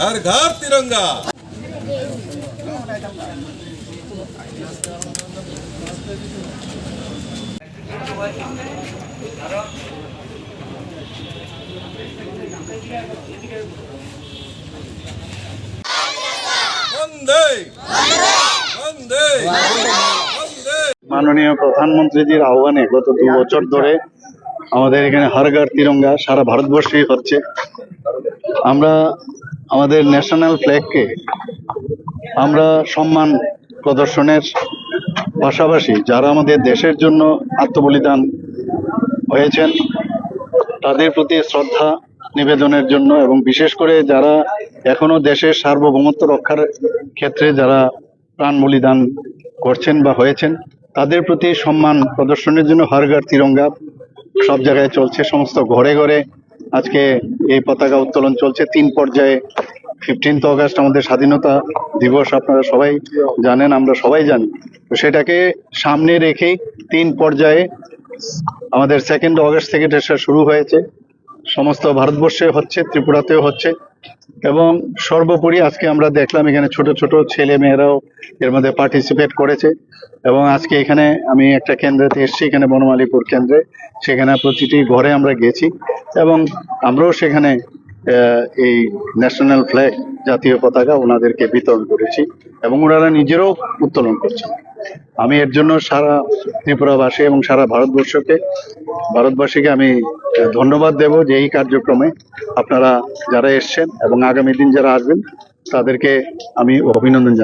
हर घर तिरंगा वंदे वंदे वंदे মাননীয় প্রধানমন্ত্রীজির আহ্বানে গত দু বছর ধরে আমাদের এখানে হরঘর তিরঙ্গা সারা ভারতবর্ষেই হচ্ছে। আমরা আমাদের ন্যাশনাল ফ্ল্যাগকে আমরা সম্মান প্রদর্শনের পাশাপাশি যারা আমাদের দেশের জন্য আত্মবলিদান হয়েছেন, তাদের প্রতি শ্রদ্ধা নিবেদনের জন্য এবং বিশেষ করে যারা এখনও দেশের সার্বভৌমত্ব রক্ষার ক্ষেত্রে যারা প্রাণ বলিদান করছেন বা হয়েছেন, তাদের প্রতি সম্মান প্রদর্শনের জন্য হরঘর তিরঙ্গা সব জায়গায় চলছে, সমস্ত ঘরে ঘরে। আজকে এই পতাকা উত্তোলন চলছে। তিন পর্যায়ে ফিফটিন্থ অগাস্ট আমাদের স্বাধীনতা দিবস, আপনারা সবাই জানেন, আমরা সবাই জানি। তো সেটাকে সামনে রেখে তিন পর্যায়ে আমাদের সেকেন্ড অগাস্ট থেকে শুরু হয়েছে। সমস্ত ভারতবর্ষে হচ্ছে, ত্রিপুরাতেও হচ্ছে। এবং সর্বোপরি আজকে আমরা দেখলাম এখানে ছোট ছোট ছেলে মেয়েরাও এর মধ্যে পার্টিসিপেট করেছে। এবং আজকে এখানে আমি একটা কেন্দ্রেতে এসেছি, এখানে বনমালীপুর কেন্দ্রে। সেখানে প্রতিটি ঘরে আমরা গেছি এবং আমরাও সেখানে এই ন্যাশনাল ফ্ল্যাগ জাতীয় পতাকা ওনাদেরকে বিতরণ করেছি এবং ওনারা নিজেরাও উত্তোলন করছেন। আমি এর জন্য সারা ত্রিপুরাবাসী এবং সারা ভারতবর্ষকে, ভারতবাসীকে আমি ধন্যবাদ দেব যে এই কার্যক্রমে আপনারা যারা এসছেন এবং আগামী দিন যারা আসবেন, তাদেরকে আমি অভিনন্দন জানাই।